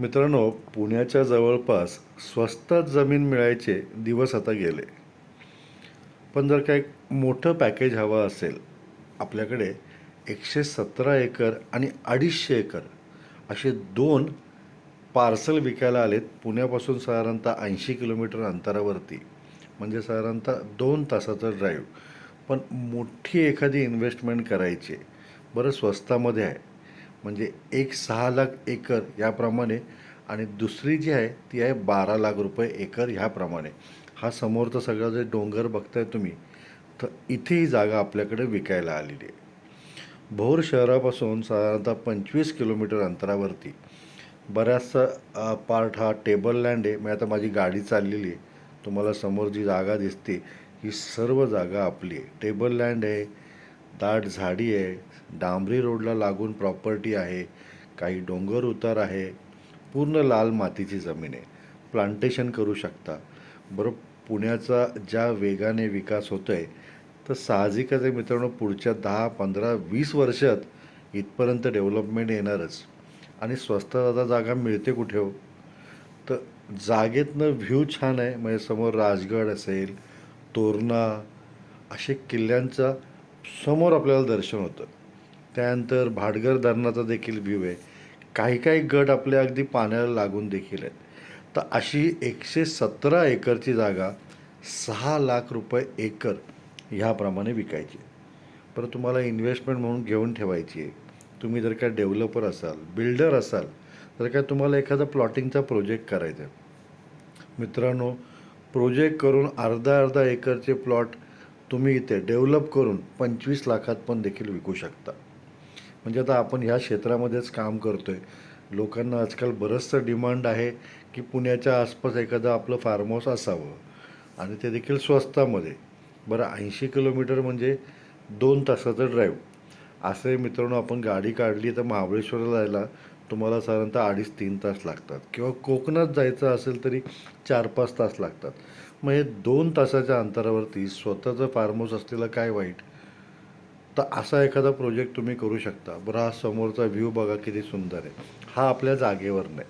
मित्रांनो पुण्याच्या जवळपास स्वस्तात जमीन मिळायचे दिवस आता गेले. पण जर काय मोठं पॅकेज हवं असेल आपल्याकडे एकशे सतरा एकर आणि अडीचशे एकर असे दोन पार्सल विकायला आलेत. पुण्यापासून साधारणतः ऐंशी किलोमीटर अंतरावरती म्हणजे साधारणतः दोन तासाचा ड्राईव्ह पण मोठी एखादी इन्व्हेस्टमेंट करायची आहे. बरं स्वस्तामध्ये आहे. म्हणजे एक सहा लाख एकर याप्रमाणे आणि दुसरी जी आहे ती आहे बारा लाख रुपये एकर ह्याप्रमाणे. हा समोरचा सगळा जे डोंगर बघताय तुम्ही तर इथे ही जागा आपल्याकडे विकायला आलेली आहे. भोर शहरापासून साधारणतः पंचवीस किलोमीटर अंतरावरती. बऱ्याचसा पार्ट हा टेबल लँड आहे. मी आता माझी गाडी चाललेली आहे. तुम्हाला समोर जी जागा दिसते ही सर्व जागा आपली आहे. टेबल लँड आहे दाट झाडी आहे. डांबरी रोडला लागून प्रॉपर्टी आहे. काही डोंगर उतार आहे. पूर्ण लाल मातीची जमीन आहे. प्लांटेशन करू शकता. बरं पुण्याचा ज्या वेगाने विकास होतो आहे तर साहजिकच आहे मित्रांनो पुढच्या दहा पंधरा वीस वर्षात इथपर्यंत डेव्हलपमेंट येणारच. आणि स्वस्त आता जागा मिळते कुठे हो? तर जागेतनं व्ह्यू छान आहे. म्हणजे समोर राजगड असेल तोरणा असे किल्ल्यांचा समोर आपल्याला दर्शन होतं. त्यानंतर भाडगर धरणाचा देखील व्ह्यू आहे. काही काही गट आपल्या अगदी पाण्याला लागून देखील आहेत. तर अशी एकशे सतरा एकरची जागा सहा लाख रुपये एकर ह्याप्रमाणे विकायची बरं तुम्हाला इन्व्हेस्टमेंट म्हणून घेऊन ठेवायची आहे. तुम्ही जर का डेव्हलपर असाल बिल्डर असाल तर काय तुम्हाला एखादा प्लॉटिंगचा प्रोजेक्ट करायचा आहे. मित्रांनो प्रोजेक्ट करून अर्धा अर्धा एकरचे प्लॉट तुम्ही इथे डेव्हलप करून पंचवीस लाखात पण देखील विकू शकता. म्हणजे आता आपण ह्या क्षेत्रामध्येच काम करतो आहे लोकांना आजकाल बरंचसं डिमांड आहे की पुण्याच्या आसपास एखादं आपलं फार्म हाऊस असावं आणि ते देखील स्वस्तामध्ये. बरं ऐंशी किलोमीटर म्हणजे दोन तासाचं ड्राईव्ह असे मित्रांनो आपण गाडी काढली तर महाबळेश्वरला जायला तुम्हाला साधारणतः अडीच तीन तास लागतात. किंवा कोकणात जायचं असेल तरी चार पाच तास लागतात. मग हे दोन तासाच्या अंतरावरती स्वतःचं फार्म हाऊस असलेलं काय वाईट? तर असा एखादा प्रोजेक्ट तुम्ही करू शकता. बरं हा समोरचा व्ह्यू बघा किती सुंदर आहे. हा आपल्या जागेवर नाही.